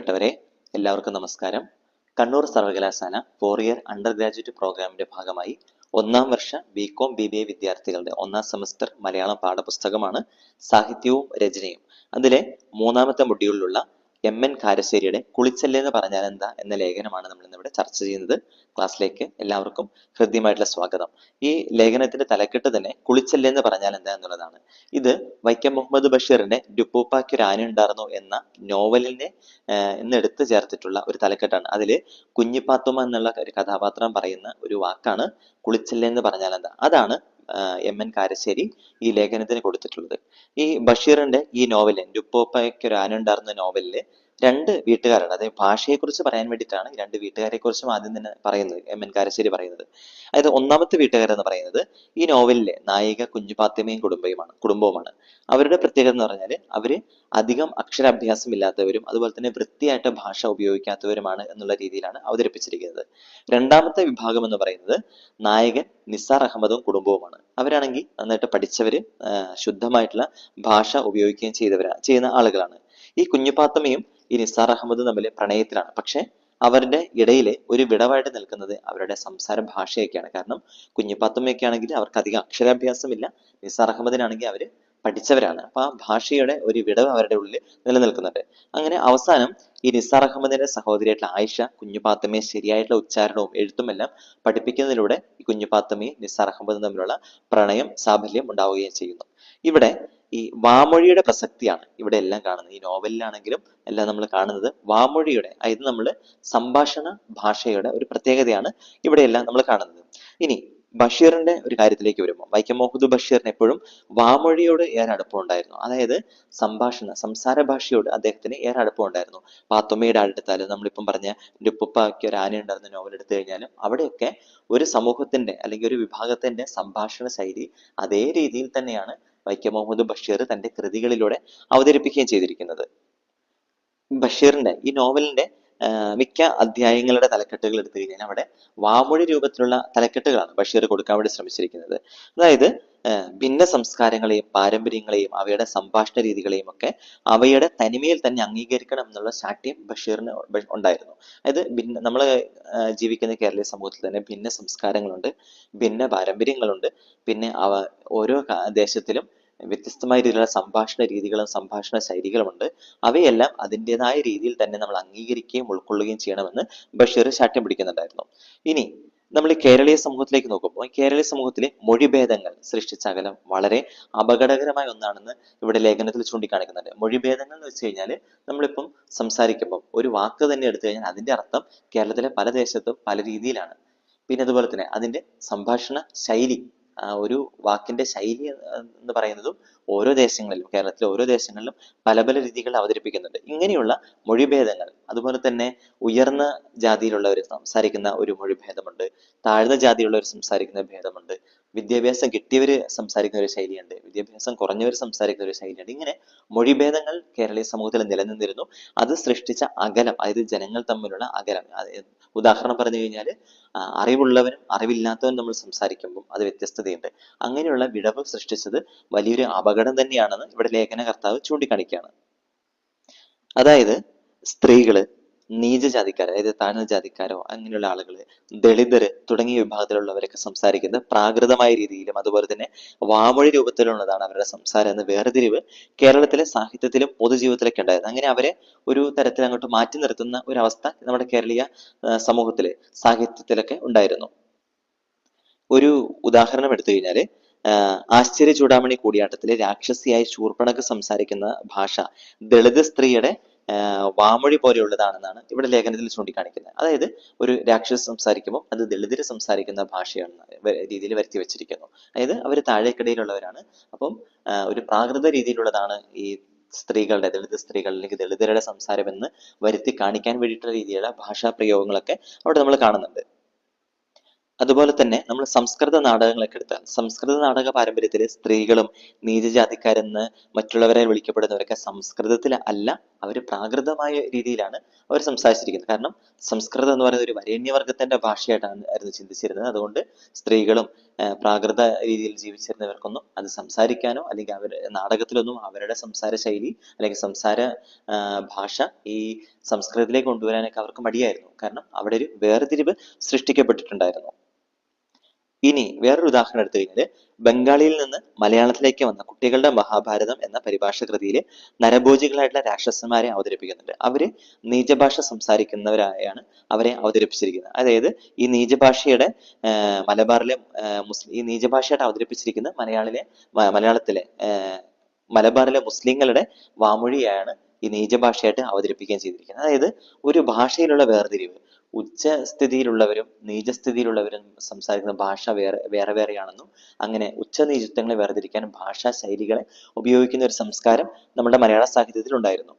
പ്രിയപ്പെട്ടവരെ എല്ലാവർക്കും നമസ്കാരം. കണ്ണൂർ സർവകലാശാല ഫോർ ഇയർ അണ്ടർ ഗ്രാജുവേറ്റ് പ്രോഗ്രാമിന്റെ ഭാഗമായി ഒന്നാം വർഷ B com B B A വിദ്യാർത്ഥികളുടെ ഒന്നാം സെമസ്റ്റർ മലയാളം പാഠപുസ്തകമാണ് സാഹിത്യവും രചനയും. അതിലെ മൂന്നാമത്തെ മൊഡ്യൂളിലുള്ള എം എൻ കാരശ്ശേരിയുടെ കുളിച്ചല്ലേ എന്ന് പറഞ്ഞാൽ എന്താ എന്ന ലേഖനമാണ് നമ്മൾ ഇന്നിവിടെ ചർച്ച ചെയ്യുന്നത്. ക്ലാസ്സിലേക്ക് എല്ലാവർക്കും ഹൃദ്യമായിട്ടുള്ള സ്വാഗതം. ഈ ലേഖനത്തിന്റെ തലക്കെട്ട് തന്നെ കുളിച്ചല്ലേ എന്ന് പറഞ്ഞാൽ എന്താ എന്നുള്ളതാണ്. ഇത് വൈക്കം മുഹമ്മദ് ബഷീറിന്റെ ഡുപ്പൂപ്പാക്ക് ഒരു ആന ഉണ്ടായിരുന്നു എന്ന നോവലിനെ ആഹ് എന്ന് എടുത്തു ചേർത്തിട്ടുള്ള ഒരു തലക്കെട്ടാണ്. അതിൽ കുഞ്ഞിപ്പാത്തുമ്മ എന്നുള്ള ഒരു കഥാപാത്രം പറയുന്ന ഒരു വാക്കാണ് കുളിച്ചല്ലേ എന്ന് പറഞ്ഞാൽ എന്താ. അതാണ് എം എൻ കാരശ്ശേരി ഈ ലേഖനത്തിന് കൊടുത്തിട്ടുള്ളത്. ഈ ബഷീറിന്റെ ഈ നോവൽ ഡുപ്പോപ്പയ്ക്ക് ഒരു ആന ഉണ്ടായിരുന്ന നോവലിൽ രണ്ട് വീട്ടുകാരാണ്. അതായത് ഭാഷയെക്കുറിച്ച് പറയാൻ വേണ്ടിയിട്ടാണ് രണ്ട് വീട്ടുകാരെ കുറിച്ചും ആദ്യം തന്നെ പറയുന്നത് എം എൻ കാരശ്ശേരി പറയുന്നത്. അതായത് ഒന്നാമത്തെ വീട്ടുകാരൻ എന്ന് പറയുന്നത് ഈ നോവലിലെ നായിക കുഞ്ഞുപാത്തിമയും കുടുംബയുമാണ് കുടുംബവുമാണ്. അവരുടെ പ്രത്യേകത എന്ന് പറഞ്ഞാൽ അവർ അധികം അക്ഷരാഭ്യാസം ഇല്ലാത്തവരും അതുപോലെ തന്നെ വൃത്തിയായിട്ട് ഭാഷ ഉപയോഗിക്കാത്തവരുമാണ് എന്നുള്ള രീതിയിലാണ് അവതരിപ്പിച്ചിരിക്കുന്നത്. രണ്ടാമത്തെ വിഭാഗം എന്ന് പറയുന്നത് നായകൻ നിസാർ അഹമ്മദും കുടുംബവുമാണ്. അവരാണെങ്കിൽ നന്നായിട്ട് പഠിച്ചവര് ശുദ്ധമായിട്ടുള്ള ഭാഷ ഉപയോഗിക്കുകയും ചെയ്തവരാ ചെയ്യുന്ന ആളുകളാണ്. ഈ കുഞ്ഞുപാത്തമ്മയും ഈ നിസാർ അഹമ്മദും തമ്മിൽ പ്രണയത്തിലാണ്. പക്ഷെ അവരുടെ ഇടയിൽ ഒരു വിടവായിട്ട് നിൽക്കുന്നത് അവരുടെ സംസാര ഭാഷയൊക്കെയാണ്. കാരണം കുഞ്ഞുപാത്തമ്മയൊക്കെ ആണെങ്കിൽ അവർക്ക് അധികം അക്ഷരാഭ്യാസമില്ല. നിസാർ അഹമ്മദിനാണെങ്കിൽ അവർ പഠിച്ചവരാണ്. അപ്പൊ ആ ഭാഷയുടെ ഒരു വിടവ് അവരുടെ ഉള്ളിൽ നിലനിൽക്കുന്നുണ്ട്. അങ്ങനെ അവസാനം ഈ നിസാർ അഹമ്മദിന്റെ സഹോദരിയായിട്ടുള്ള ആയിഷ കുഞ്ഞുപാത്തമ്മയെ ശരിയായിട്ടുള്ള ഉച്ചാരണവും എഴുത്തും എല്ലാം പഠിപ്പിക്കുന്നതിലൂടെ ഈ കുഞ്ഞുപാത്തമ്മയും നിസാർ അഹമ്മദും തമ്മിലുള്ള പ്രണയം സാഫല്യം ഉണ്ടാവുകയും ചെയ്യുന്നു. ഇവിടെ ഈ വാമൊഴിയുടെ പ്രസക്തിയാണ് ഇവിടെ എല്ലാം കാണുന്നത്. ഈ നോവലിലാണെങ്കിലും എല്ലാം നമ്മൾ കാണുന്നത് വാമൊഴിയുടെ അതായത് നമ്മൾ സംഭാഷണ ഭാഷയുടെ ഒരു പ്രത്യേകതയാണ് ഇവിടെ എല്ലാം നമ്മൾ കാണുന്നത്. ഇനി ബഷീറിന്റെ ഒരു കാര്യത്തിലേക്ക് വരുമ്പോൾ വൈക്കം മുഹമ്മദ് ബഷീറിന് എപ്പോഴും വാമൊഴിയോട് ഏറെ അടുപ്പമുണ്ടായിരുന്നു അതായത് സംഭാഷണ സംസാര ഭാഷയോട് അദ്ദേഹത്തിന് ഏറെ അടുപ്പമുണ്ടായിരുന്നു പാത്തുമ്മയുടെ അടുത്താലും നമ്മളിപ്പം പറഞ്ഞ ലുപ്പുപ്പാക്ക് ഒരു ആന ഉണ്ടായിരുന്ന നോവൽ എടുത്തു കഴിഞ്ഞാലും അവിടെയൊക്കെ ഒരു സമൂഹത്തിന്റെ അല്ലെങ്കിൽ ഒരു വിഭാഗത്തിന്റെ സംഭാഷണ ശൈലി അതേ രീതിയിൽ തന്നെയാണ് വൈക്കം മുഹമ്മദ് ബഷീർ തന്റെ കൃതികളിലൂടെ അവതരിപ്പിക്കുകയും ചെയ്തിരിക്കുന്നത്. ബഷീറിന്റെ ഈ നോവലിന്റെ മിക്ക അധ്യായങ്ങളുടെ തലക്കെട്ടുകൾ എടുത്തു കഴിഞ്ഞാൽ അവിടെ വാമൊഴി രൂപത്തിലുള്ള തലക്കെട്ടുകളാണ് ബഷീർ കൊടുക്കാൻ വേണ്ടി ശ്രമിച്ചിരിക്കുന്നത്. അതായത് ഭിന്ന സംസ്കാരങ്ങളെയും പാരമ്പര്യങ്ങളെയും അവയുടെ സംഭാഷണ രീതികളെയും ഒക്കെ അവയുടെ തനിമയിൽ തന്നെ അംഗീകരിക്കണം എന്നുള്ള ശാഠ്യം ബഷീറിന് ഉണ്ടായിരുന്നു. അതായത് ഭിന്ന നമ്മൾ ജീവിക്കുന്ന കേരളീയ സമൂഹത്തിൽ തന്നെ ഭിന്ന സംസ്കാരങ്ങളുണ്ട് ഭിന്ന പാരമ്പര്യങ്ങളുണ്ട് പിന്നെ അവ ഓരോ ദേശത്തിലും വ്യത്യസ്തമായ രീതിയിലുള്ള സംഭാഷണ രീതികളും സംഭാഷണ ശൈലികളുമുണ്ട്. അവയെല്ലാം അതിന്റെതായ രീതിയിൽ തന്നെ നമ്മൾ അംഗീകരിക്കുകയും ഉൾക്കൊള്ളുകയും ചെയ്യണമെന്ന് ബഷീർ ശാഠ്യം പിടിക്കുന്നുണ്ടായിരുന്നു. ഇനി നമ്മൾ ഈ കേരളീയ സമൂഹത്തിലേക്ക് നോക്കുമ്പോൾ കേരളീയ സമൂഹത്തിലെ മൊഴിഭേദങ്ങൾ സൃഷ്ടിച്ച അകലം വളരെ അപകടകരമായ ഒന്നാണെന്ന് ഇവിടെ ലേഖനത്തിൽ ചൂണ്ടിക്കാണിക്കുന്നുണ്ട്. മൊഴിഭേദങ്ങൾ എന്ന് വെച്ച് കഴിഞ്ഞാൽ നമ്മളിപ്പം സംസാരിക്കുമ്പോൾ ഒരു വാക്ക് തന്നെ എടുത്തു കഴിഞ്ഞാൽ അതിന്റെ അർത്ഥം കേരളത്തിലെ പല ദേശത്തും പല രീതിയിലാണ്. പിന്നെ അതുപോലെ തന്നെ അതിന്റെ സംഭാഷണ ശൈലി ഒരു വാക്കിന്റെ ശൈലി എന്ന് പറയുന്നതും ഓരോ ദേശങ്ങളിലും കേരളത്തിലെ ഓരോ ദേശങ്ങളിലും പല പല രീതികൾ അവതരിപ്പിക്കുന്നുണ്ട്. ഇങ്ങനെയുള്ള മൊഴിഭേദങ്ങൾ അതുപോലെ തന്നെ ഉയർന്ന ജാതിയിലുള്ളവർ സംസാരിക്കുന്ന ഒരു മൊഴിഭേദമുണ്ട് താഴ്ന്ന ജാതിയുള്ളവർ സംസാരിക്കുന്ന ഭേദമുണ്ട് വിദ്യാഭ്യാസം കിട്ടിയവർ സംസാരിക്കുന്ന ഒരു ശൈലിയുണ്ട് വിദ്യാഭ്യാസം കുറഞ്ഞവർ സംസാരിക്കുന്ന ഒരു ശൈലിയുണ്ട്. ഇങ്ങനെ മൊഴിഭേദങ്ങൾ കേരളീയ സമൂഹത്തിൽ നിലനിന്നിരുന്നു. അത് സൃഷ്ടിച്ച അകലം അതായത് ജനങ്ങൾ തമ്മിലുള്ള അകലം. ഉദാഹരണം പറഞ്ഞു കഴിഞ്ഞാൽ അറിവുള്ളവനും അറിവില്ലാത്തവനും നമ്മൾ സംസാരിക്കുമ്പോൾ അത് വ്യത്യസ്തതയുണ്ട്. അങ്ങനെയുള്ള വിടവ് സൃഷ്ടിച്ചത് വലിയൊരു തന്നെയാണെന്ന് ഇവിടെ ലേഖനകർത്താവ് ചൂണ്ടിക്കാണിക്കുകയാണ്. അതായത് സ്ത്രീകൾ നീചജാതിക്കാർ അതായത് താഴ്ന്ന ജാതിക്കാരോ അങ്ങനെയുള്ള ആളുകൾ ദളിതര് തുടങ്ങിയ വിഭാഗത്തിലുള്ളവരൊക്കെ സംസാരിക്കുന്നത് പ്രാകൃതമായ രീതിയിലും അതുപോലെ തന്നെ വാമൊഴി രൂപത്തിലുള്ളതാണ് അവരുടെ സംസാരം എന്ന വേർതിരിവ് കേരളത്തിലെ സാഹിത്യത്തിലും പൊതുജീവിതത്തിലൊക്കെ ഉണ്ടായിരുന്നു അങ്ങനെ അവരെ ഒരു തരത്തിൽ അങ്ങോട്ട് മാറ്റി നിർത്തുന്ന ഒരു അവസ്ഥ നമ്മുടെ കേരളീയ സമൂഹത്തിലെ സാഹിത്യത്തിലൊക്കെ ഉണ്ടായിരുന്നു. ഒരു ഉദാഹരണം എടുത്തു കഴിഞ്ഞാൽ ആശ്ചര്യ ചൂടാമണി കൂടിയാട്ടത്തിലെ രാക്ഷസിയായ ശൂർപ്പണക്ക് സംസാരിക്കുന്ന ഭാഷ ദളിത് സ്ത്രീയുടെ വാമൊഴി പോലെയുള്ളതാണെന്നാണ് ഇവിടെ ലേഖനത്തിൽ ചൂണ്ടിക്കാണിക്കുന്നത്. അതായത് ഒരു രാക്ഷസ് സംസാരിക്കുമ്പോൾ അത് ദളിതര് സംസാരിക്കുന്ന ഭാഷയാണ് രീതിയിൽ വരുത്തി വെച്ചിരിക്കുന്നു. അതായത് അവർ താഴേക്കിടയിലുള്ളവരാണ്. അപ്പം ഒരു പ്രാകൃത രീതിയിലുള്ളതാണ് ഈ സ്ത്രീകളുടെ ദളിത് സ്ത്രീകൾ അല്ലെങ്കിൽ ദളിതരുടെ സംസാരം എന്ന് വരുത്തി കാണിക്കാൻ വേണ്ടിയിട്ടുള്ള രീതിയിലുള്ള ഭാഷാ പ്രയോഗങ്ങളൊക്കെ അവിടെ നമ്മൾ കാണുന്നുണ്ട്. അതുപോലെ തന്നെ നമ്മൾ സംസ്കൃത നാടകങ്ങളൊക്കെ എടുത്താൽ സംസ്കൃത നാടക പാരമ്പര്യത്തിൽ സ്ത്രീകളും നീചജാതിക്കാരെന്ന് മറ്റുള്ളവരെ വിളിക്കപ്പെടുന്നവരൊക്കെ സംസ്കൃതത്തിൽ അല്ല അവർ പ്രാകൃതമായ രീതിയിലാണ് അവർ സംസാരിച്ചിരിക്കുന്നത്. കാരണം സംസ്കൃതം എന്ന് പറയുന്നത് ഒരു വരേണ്യവർഗത്തിന്റെ ഭാഷയായിട്ടാണ് ആയിരുന്നു ചിന്തിച്ചിരുന്നത്. അതുകൊണ്ട് സ്ത്രീകളും പ്രാകൃത രീതിയിൽ ജീവിച്ചിരുന്നവർക്കൊന്നും അത് സംസാരിക്കാനോ അല്ലെങ്കിൽ അവർ നാടകത്തിലൊന്നും അവരുടെ സംസാര ശൈലി അല്ലെങ്കിൽ സംസാര ഭാഷ ഈ സംസ്കൃതത്തിലേക്ക് കൊണ്ടുവരാനൊക്കെ അവർക്ക് മടിയായിരുന്നു. കാരണം അവിടെ ഒരു വേർതിരിവ് സൃഷ്ടിക്കപ്പെട്ടിട്ടുണ്ടായിരുന്നു. ഇനി വേറൊരു ഉദാഹരണം എടുത്തു കഴിഞ്ഞാൽ ബംഗാളിയിൽ നിന്ന് മലയാളത്തിലേക്ക് വന്ന കുട്ടികളുടെ മഹാഭാരതം എന്ന പരിഭാഷ കൃതിയിൽ നരഭോജികളായിട്ടുള്ള രാക്ഷസന്മാരെ അവതരിപ്പിക്കുന്നുണ്ട്. അവർ നീചഭാഷ സംസാരിക്കുന്നവരായാണ് അവരെ അവതരിപ്പിച്ചിരിക്കുന്നത്. അതായത് ഈ നീചഭാഷയുടെ മലബാറിലെ മുസ്ലിം ഈ നീചഭാഷയായിട്ട് അവതരിപ്പിച്ചിരിക്കുന്ന മലയാളിലെ മലയാളത്തിലെ മലബാറിലെ മുസ്ലിങ്ങളുടെ വാമൊഴിയാണ് ഈ നീചഭാഷയായിട്ട് അവതരിപ്പിക്കുകയും ചെയ്തിരിക്കുന്നത്. അതായത് ഒരു ഭാഷയിലുള്ള വേർതിരിവ് ഉച്ചസ്ഥിതിയിലുള്ളവരും നീചസ്ഥിതിയിലുള്ളവരും സംസാരിക്കുന്ന ഭാഷ വേറെ വേറെ വേറെയാണെന്നും അങ്ങനെ ഉച്ചനീചത്വങ്ങളെ വേർതിരിക്കാൻ ഭാഷാ ശൈലികളെ ഉപയോഗിക്കുന്ന ഒരു സംസ്കാരം നമ്മുടെ മലയാള സാഹിത്യത്തിൽ ഉണ്ടായിരുന്നു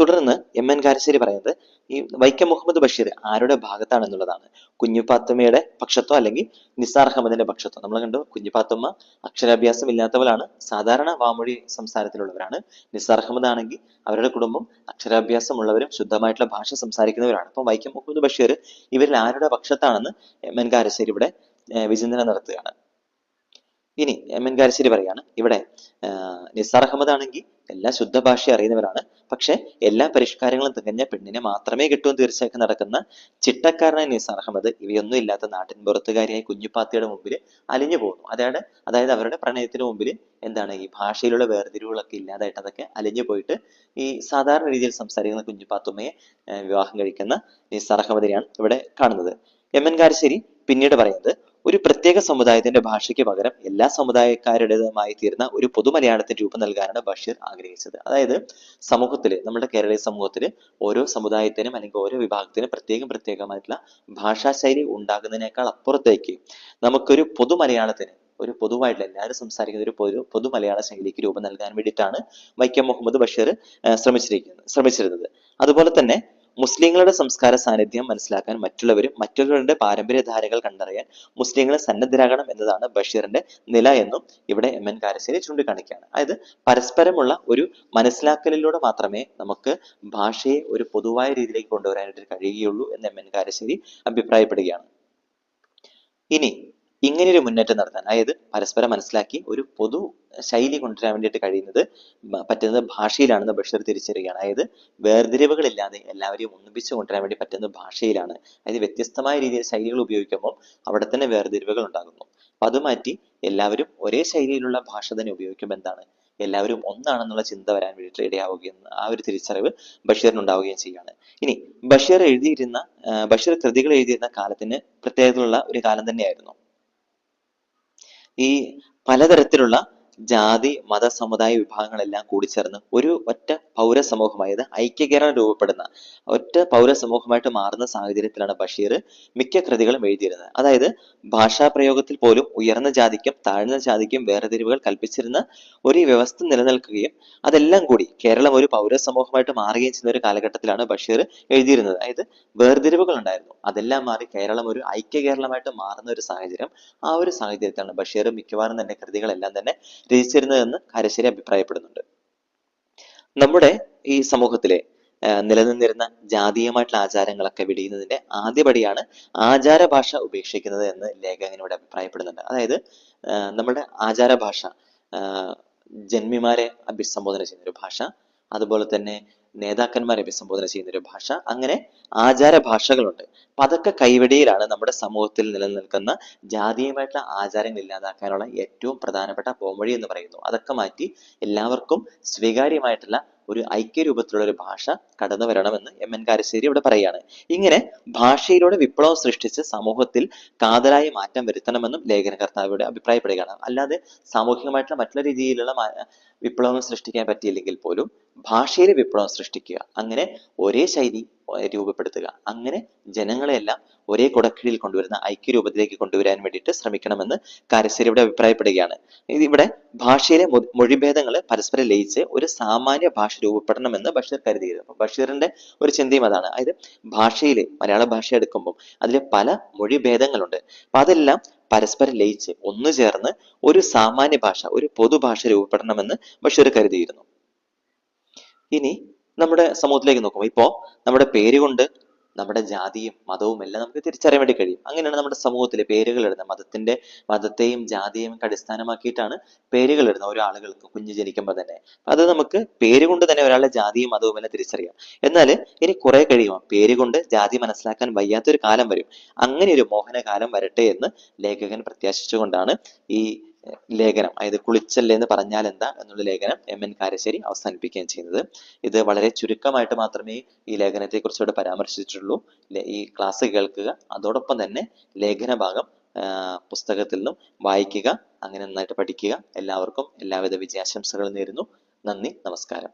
തുടർന്ന് എം എൻ കാരശ്ശേരി പറയുന്നത് ഈ വൈക്കം മുഹമ്മദ് ബഷീർ ആരുടെ ഭാഗത്താണ് ഭാഗത്താണെന്നുള്ളതാണ് കുഞ്ഞുപാത്തുമ്മയുടെ പക്ഷത്തോ അല്ലെങ്കിൽ നിസാർ അഹമ്മദിന്റെ പക്ഷത്തോ. നമ്മൾ കണ്ടു കുഞ്ഞുപാത്തുമ്മ അക്ഷരാഭ്യാസം ഇല്ലാത്തവരാണ് സാധാരണ വാമൊഴി സംസാരത്തിലുള്ളവരാണ്. നിസാർ അഹമ്മദ് ആണെങ്കിൽ അവരുടെ കുടുംബം അക്ഷരാഭ്യാസം ഉള്ളവരും ശുദ്ധമായിട്ടുള്ള ഭാഷ സംസാരിക്കുന്നവരാണ്. അപ്പം വൈക്കം മുഹമ്മദ് ബഷീർ ഇവരിൽ ആരുടെ പക്ഷത്താണെന്ന് എം എൻ കാരശ്ശേരി ഇവിടെ വിചിന്തനം നടത്തുകയാണ്. ഇനി എം എൻ കാരശ്ശേരി പറയാണ് ഇവിടെ നിസാർ അഹമ്മദ് ആണെങ്കിൽ എല്ലാ ശുദ്ധ ഭാഷ അറിയുന്നവരാണ്. പക്ഷെ എല്ലാ പരിഷ്കാരങ്ങളും തികഞ്ഞ പെണ്ണിനെ മാത്രമേ കിട്ടൂ തീർച്ചയായിട്ടും നടക്കുന്ന ചിട്ടക്കാരനായ നിസാർ അഹമ്മദ് ഇവയൊന്നും ഇല്ലാത്ത നാട്ടിൻ പുറത്തുകാരിയായ കുഞ്ഞുപാത്തിയുടെ മുമ്പിൽ അലിഞ്ഞു പോകുന്നു. അതായത് അതായത് അവരുടെ പ്രണയത്തിന് മുമ്പിൽ എന്താണ് ഈ ഭാഷയിലുള്ള വേർതിരിവുകളൊക്കെ ഇല്ലാതായിട്ട് അതൊക്കെ അലിഞ്ഞു പോയിട്ട് ഈ സാധാരണ രീതിയിൽ സംസാരിക്കുന്ന കുഞ്ഞുപാത്തുമ്മയെ വിവാഹം കഴിക്കുന്ന നിസാർ അഹമ്മദിനെയാണ് ഇവിടെ കാണുന്നത്. എം എൻ കാരശ്ശേരി പിന്നീട് പറയുന്നത് ഒരു പ്രത്യേക സമുദായത്തിന്റെ ഭാഷയ്ക്ക് പകരം എല്ലാ സമുദായക്കാരുടേതുമായി തീർന്ന ഒരു പൊതു മലയാളത്തിന് രൂപം നൽകാനാണ് ബഷീർ ആഗ്രഹിച്ചത്. അതായത് സമൂഹത്തിൽ നമ്മുടെ കേരളീയ സമൂഹത്തിൽ ഓരോ സമുദായത്തിനും അല്ലെങ്കിൽ ഓരോ വിഭാഗത്തിനും പ്രത്യേകം പ്രത്യേകമായിട്ടുള്ള ഭാഷാ ശൈലി ഉണ്ടാകുന്നതിനേക്കാൾ അപ്പുറത്തേക്ക് നമുക്കൊരു പൊതു മലയാളത്തിന് ഒരു പൊതുവായിട്ടുള്ള എല്ലാവരും സംസാരിക്കുന്ന ഒരു പൊതു പൊതു മലയാള ശൈലിക്ക് രൂപം നൽകാൻ വേണ്ടിയിട്ടാണ് വൈക്കം മുഹമ്മദ് ബഷീർ ശ്രമിച്ചിരിക്കുന്നത് ശ്രമിച്ചിരുന്നത്. അതുപോലെ തന്നെ മുസ്ലിങ്ങളുടെ സംസ്കാര സാന്നിധ്യം മനസ്സിലാക്കാൻ മറ്റുള്ളവരും മറ്റുള്ളവരുടെ പാരമ്പര്യ ധാരകൾ കണ്ടറിയാൻ മുസ്ലിങ്ങൾ സന്നദ്ധരാകണം എന്നതാണ് ബഷീറിന്റെ നില എന്നും ഇവിടെ എം എൻ കാരശ്ശേരി ചൂണ്ടിക്കാണിക്കുകയാണ്. അതായത് പരസ്പരമുള്ള ഒരു മനസ്സിലാക്കലിലൂടെ മാത്രമേ നമുക്ക് ഭാഷയെ ഒരു പൊതുവായ രീതിയിലേക്ക് കൊണ്ടുവരാനായിട്ട് കഴിയുകയുള്ളൂ എന്ന് എം എൻ കാരശ്ശേരി അഭിപ്രായപ്പെടുകയാണ്. ഇനി ഇങ്ങനെയൊരു മുന്നേറ്റം നടത്താൻ അതായത് പരസ്പരം മനസ്സിലാക്കി ഒരു പൊതു ശൈലി കൊണ്ടുവരാൻ വേണ്ടിയിട്ട് കഴിയുന്നത് പറ്റുന്നത് ഭാഷയിലാണെന്ന് ബഷീർ തിരിച്ചറിയുകയാണ്. അതായത് വേർതിരിവുകളില്ലാതെ എല്ലാവരെയും ഒന്നിപ്പിച്ച് കൊണ്ടുവരാൻ വേണ്ടി പറ്റുന്നത് ഭാഷയിലാണ്. അതായത് വ്യത്യസ്തമായ രീതിയിൽ ശൈലികൾ ഉപയോഗിക്കുമ്പോൾ അവിടെ തന്നെ വേർതിരിവുകൾ ഉണ്ടാകുന്നു. അപ്പൊ അത് മാറ്റി എല്ലാവരും ഒരേ ശൈലിയിലുള്ള ഭാഷ തന്നെ ഉപയോഗിക്കുമ്പോൾ എന്താണ്? എല്ലാവരും ഒന്നാണെന്നുള്ള ചിന്ത വരാൻ വേണ്ടിയിട്ട് ഇടയാവുകയും ആ ഒരു തിരിച്ചറിവ് ബഷീറിന് ഉണ്ടാവുകയും ചെയ്യുകയാണ്. ഇനി ബഷീർ എഴുതിയിരുന്ന ബഷീർ കൃതികൾ എഴുതിയിരുന്ന കാലത്തിന് പ്രത്യേകതയുള്ള ഒരു കാലം തന്നെയായിരുന്നു. ഈ പലതരത്തിലുള്ള ജാതി മത സമുദായ വിഭാഗങ്ങളെല്ലാം കൂടി ചേർന്ന് ഒരു ഒറ്റ പൗര പൗരസമൂഹമായത് ഐക്യകേരളം രൂപപ്പെടുന്ന ഒറ്റ പൗര സമൂഹമായിട്ട് മാറുന്ന സാഹചര്യത്തിലാണ് ബഷീർ മിക്ക കൃതികളും എഴുതിയിരുന്നത്. അതായത് ഭാഷാ പ്രയോഗത്തിൽ പോലും ഉയർന്ന ജാതിക്കും താഴ്ന്ന ജാതിക്കും വേർതിരിവുകൾ കൽപ്പിച്ചിരുന്ന ഒരു വ്യവസ്ഥ നിലനിൽക്കുകയും അതെല്ലാം കൂടി കേരളം ഒരു പൗര സമൂഹമായിട്ട് മാറുകയും ചെയ്യുന്ന ഒരു കാലഘട്ടത്തിലാണ് ബഷീർ എഴുതിയിരുന്നത്. അതായത് വേർതിരിവുകൾ ഉണ്ടായിരുന്നു. അതെല്ലാം മാറി കേരളം ഒരു ഐക്യ കേരളമായിട്ട് മാറുന്ന ഒരു സാഹചര്യം ആ ഒരു സാഹചര്യത്തിലാണ് ബഷീർ മിക്കവാറും തന്നെ കൃതികളെല്ലാം തന്നെ രചിച്ചിരുന്നതെന്ന് കാരശ്ശേരി അഭിപ്രായപ്പെടുന്നുണ്ട്. നമ്മുടെ ഈ സമൂഹത്തിലെ നിലനിന്നിരുന്ന ജാതീയമായിട്ടുള്ള ആചാരങ്ങളൊക്കെ വെടിയുന്നതിന്റെ ആദ്യപടിയാണ് ആചാര ഭാഷ ഉപേക്ഷിക്കുന്നത് എന്ന് ലേഖകനോട് അഭിപ്രായപ്പെടുന്നുണ്ട്. അതായത് നമ്മുടെ ആചാര ഭാഷ ജന്മിമാരെ അഭിസംബോധന ചെയ്യുന്ന ഒരു ഭാഷ അതുപോലെ തന്നെ നേതാക്കന്മാരെ അഭിസംബോധന ചെയ്യുന്ന ഒരു ഭാഷ. അങ്ങനെ ആചാര ഭാഷകളുണ്ട്. അപ്പൊ അതൊക്കെ കൈവെടിയിലാണ് നമ്മുടെ സമൂഹത്തിൽ നിലനിൽക്കുന്ന ജാതീയമായിട്ടുള്ള ആചാരങ്ങൾ ഇല്ലാതാക്കാനുള്ള ഏറ്റവും പ്രധാനപ്പെട്ട പോംവഴി എന്ന് പറയുന്നു. അതൊക്കെ മാറ്റി എല്ലാവർക്കും സ്വീകാര്യമായിട്ടുള്ള ഒരു ഐക്യരൂപത്തിലുള്ള ഒരു ഭാഷ കടന്നു വരണമെന്ന് എം എൻ കാരശ്ശേരി ഇവിടെ പറയുകയാണ്. ഇങ്ങനെ ഭാഷയിലൂടെ വിപ്ലവം സൃഷ്ടിച്ച് സമൂഹത്തിൽ കാതലായ മാറ്റം വരുത്തണമെന്നും ലേഖനകർത്താവ് ഇവിടെ അഭിപ്രായപ്പെടുകയാണ്. അല്ലാതെ സാമൂഹികമായിട്ടുള്ള മറ്റുള്ള രീതിയിലുള്ള വിപ്ലവം സൃഷ്ടിക്കാൻ പറ്റിയില്ലെങ്കിൽ പോലും ഭാഷയിൽ വിപ്ലവം സൃഷ്ടിക്കുക. അങ്ങനെ ഒരേ ശൈലി രൂപപ്പെടുത്തുക. അങ്ങനെ ജനങ്ങളെയെല്ലാം ഒരേ കുടക്കീഴിൽ കൊണ്ടുവരുന്ന ഐക്യരൂപത്തിലേക്ക് കൊണ്ടുവരാൻ വേണ്ടിയിട്ട് ശ്രമിക്കണമെന്ന് കാരശ്ശേരി ഇവിടെ അഭിപ്രായപ്പെടുകയാണ്. ഇവിടെ ഭാഷയിലെ മൊഴിഭേദങ്ങൾ പരസ്പരം ലയിച്ച് ഒരു സാമാന്യ ഭാഷ രൂപപ്പെടണമെന്ന് ബഷീർ കരുതിയിരുന്നു. ബഷീറിന്റെ ഒരു ചിന്തയും അതാണ്. അതായത് ഭാഷയിൽ മലയാള ഭാഷ എടുക്കുമ്പോൾ അതിലെ പല മൊഴിഭേദങ്ങളുണ്ട്. അപ്പൊ അതെല്ലാം പരസ്പരം ലയിച്ച് ഒന്നു ചേർന്ന് ഒരു സാമാന്യ ഭാഷ ഒരു പൊതുഭാഷ രൂപപ്പെടണമെന്ന് ബഷീർ കരുതിയിരുന്നു. ഇനി നമ്മുടെ സമൂഹത്തിലേക്ക് നോക്കുമ്പോൾ ഇപ്പോ നമ്മുടെ പേര് കൊണ്ട് നമ്മുടെ ജാതിയും മതവും എല്ലാം നമുക്ക് തിരിച്ചറിയാൻ വേണ്ടി കഴിയും. അങ്ങനെയാണ് നമ്മുടെ സമൂഹത്തിലെ പേരുകൾ ഇടുന്നത്. മതത്തിന്റെ മതത്തെയും ജാതിയെയും ഒക്കെ അടിസ്ഥാനമാക്കിയിട്ടാണ് പേരുകൾ ഇടുന്നത് ഓരോ ആളുകൾക്ക് കുഞ്ഞ് ജനിക്കുമ്പോൾ തന്നെ. അത് നമുക്ക് പേര് കൊണ്ട് തന്നെ ഒരാളുടെ ജാതിയും മതവും എല്ലാം തിരിച്ചറിയാം. എന്നാൽ ഇനി കുറെ കഴിയുമ്പോൾ പേര് കൊണ്ട് ജാതി മനസ്സിലാക്കാൻ വയ്യാത്തൊരു കാലം വരും. അങ്ങനെ ഒരു മോഹനകാലം വരട്ടെ എന്ന് ലേഖകൻ പ്രത്യാശിച്ചുകൊണ്ടാണ് ഈ ലേഖനം. അതായത് കുളിച്ചല്ലേ എന്ന് പറഞ്ഞാൽ എന്താ എന്നുള്ള ലേഖനം എം എൻ കാരശ്ശേരി അവസാനിപ്പിക്കുകയും ചെയ്യുന്നത്. ഇത് വളരെ ചുരുക്കമായിട്ട് മാത്രമേ ഈ ലേഖനത്തെ കുറിച്ച് ഇവിടെ പരാമർശിച്ചിട്ടുള്ളൂ. ഈ ക്ലാസ് കേൾക്കുക. അതോടൊപ്പം തന്നെ ലേഖന ഭാഗം പുസ്തകത്തിൽ നിന്നും വായിക്കുക അങ്ങനെ നന്നായിട്ട് പഠിക്കുക. എല്ലാവർക്കും എല്ലാവിധ വിജയാശംസകളും നേരുന്നു. നന്ദി നമസ്കാരം.